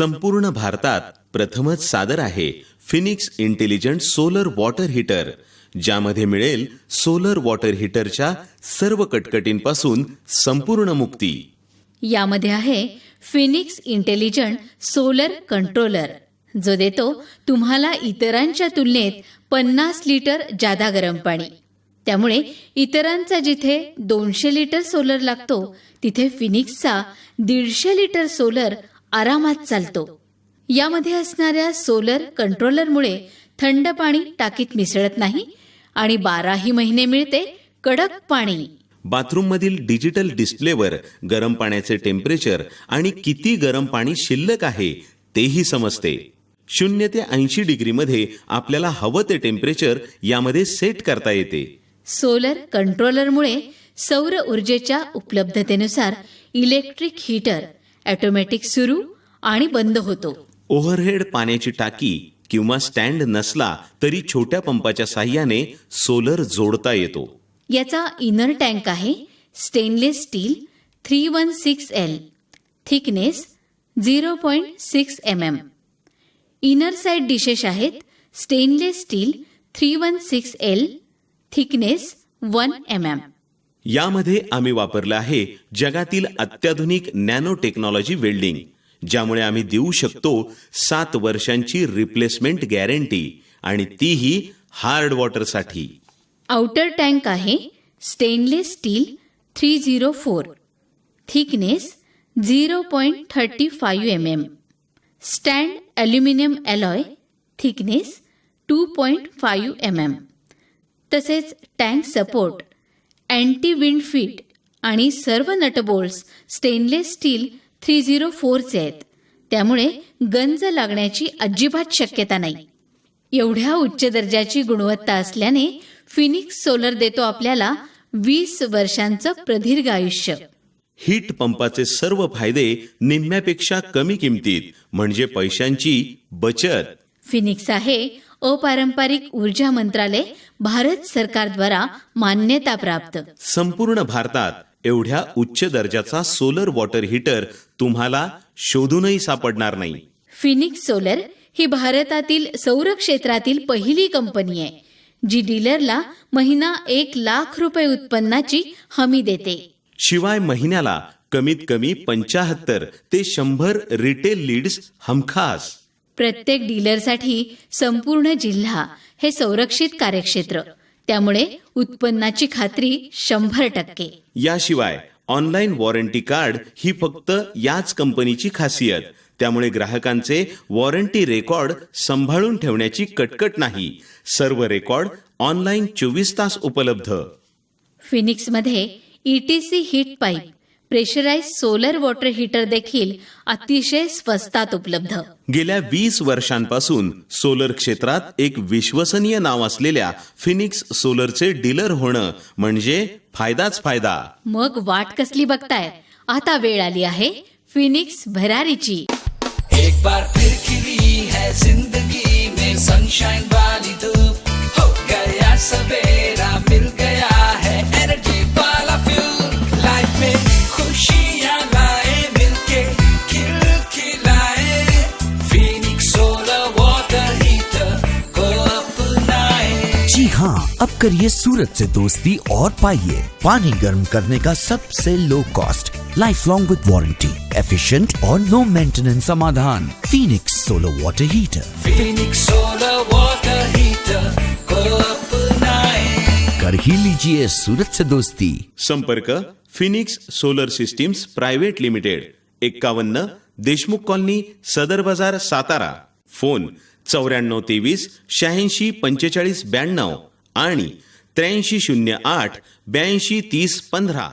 संपूर्ण भारतात प्रथमच सादर आहे Phoenix intelligent solar water heater ज्यामध्ये मिळेल सोलर वॉटर हीटरच्या सर्व कटकटींपासून संपूर्ण मुक्ती. यामध्ये आहे फिनिक्स इंटेलिजंट सोलर कंट्रोलर जो देतो तुम्हाला इतरांच्या तुलनेत पन्नास लिटर जादा गरम पाणी. त्यामुळे इतरांचा जिथे दोनशे लिटर सोलर लागतो तिथे फिनिक्सचा दीडशे लिटर सोलर आरामात चालतो. यामध्ये असणाऱ्या सोलर कंट्रोलरमुळे थंड पाणी टाकीत मिसळत नाही आणि बाराही महिने मिळते कडक पाणी. बाथरूममधील डिजिटल डिस्प्लेवर गरम पाण्याचे टेम्परेचर आणि किती गरम पाणी शिल्लक आहे तेही समजते. शून्य ते ऐंशी डिग्रीमध्ये आपल्याला हवं ते टेम्परेचर यामध्ये सेट करता येते. सोलर कंट्रोलरमुळे सौर ऊर्जेच्या उपलब्धतेनुसार इलेक्ट्रिक हीटर ऑटोमॅटिक सुरू आणि बंद होतो. ओव्हरहेड पाण्याची टाकी किंवा स्टँड नसला तरी छोट्या पंपाच्या साह्याने सोलर जोडता येतो. याचा इनर टँक आहे stainless steel three one six L thickness zero point six M M. Inner side dishes आहेत stainless steel three one six L thickness one M M. यामध्ये आम्ही वापरलं आहे जगातील अत्याधुनिक नॅनो टेक्नॉलॉजी वेल्डिंग ज्यामुळे आम्ही देऊ शकतो सात वर्षांची रिप्लेसमेंट गॅरंटी आणि तीही हार्ड वॉटरसाठी. आउटर टँक आहे stainless steel three zero four thickness zero point thirty five M M stand aluminium alloy thickness two point five M M तसेच tank support anti wind feet आणि सर्व nut bolts stainless steel three zero फोरचे आहेत. त्यामुळे गंज लागण्याची अजिबात शक्यता नाही. एवढ्या उच्च दर्जाची गुणवत्ता असल्याने फिनिक्स सोलर देतो आपल्याला वीस वर्षांचं प्रदीर्घ आयुष्य. हीट पंपाचे सर्व फायदे निम्म्यापेक्षा कमी किमतीत म्हणजे पैशांची बचत. फिनिक्स आहे अपारंपरिक ऊर्जा मंत्रालय भारत सरकारद्वारा मान्यता प्राप्त. संपूर्ण भारतात एवढ्या उच्च दर्जाचा सोलर वॉटर हीटर तुम्हाला शोधूनही सापडणार नाही. फिनिक्स सोलर ही भारतातील सौर क्षेत्रातील पहिली कंपनी आहे जी डीलरला महिना एक लाख रुपये उत्पन्नाची हमी देते. शिवाय महिन्याला कमीत कमी पंचाहत्तर ते शंभर रिटेल लीड्स हमखास. प्रत्येक डीलरसाठी संपूर्ण जिल्हा हे संरक्षित कार्यक्षेत्र. त्यामुळे उत्पन्नाची खात्री शंभर टक्के. याशिवाय ऑनलाईन वॉरंटी कार्ड ही फक्त याच कंपनीची खासियत. त्यामुळे ग्राहकांचे वॉरंटी रेकॉर्ड सांभाळून ठेवण्याची कटकट नाही. सर्व रेकॉर्ड ऑनलाईन चोवीस तास उपलब्ध. फिनिक्समध्ये ETC heat pipe. Pressurise solar water heater देखील अतिशय स्वस्तात उपलब्ध. गेल्या वीस वर्षांपासून सोलर क्षेत्रात एक विश्वसनीय नाव असलेल्या फिनिक्स सोलरचे डीलर होणं म्हणजे फायदाच फायदा. मग वाट कसली बघताय? आता वेळ आली आहे फिनिक्स भरारीची. एक बार फिर खिली है जिंदगी में सनशाइन वाली धूप. हो गया सवेरा. हाँ अब करिए सूरज से दोस्ती और पाइए। पानी गर्म करने का सबसे low cost life long with warranty efficient और नो मेंटेनेंस समाधान। Phoenix solar water heater Phoenix solar water heater को अपनाए। कर ही लीजिए सूरज से दोस्ती। संपर्क Phoenix solar systems private limited एक्कावन्न देशमुख कॉलनी सदर बाजार सातारा। फोन चौऱ्याण्णव तेवीस शहाऐंशी पंचेचाळीस ब्याण्णव। आणि त्र्याऐंशी शून्य आठ ब्याऐंशी तीस पंधरा.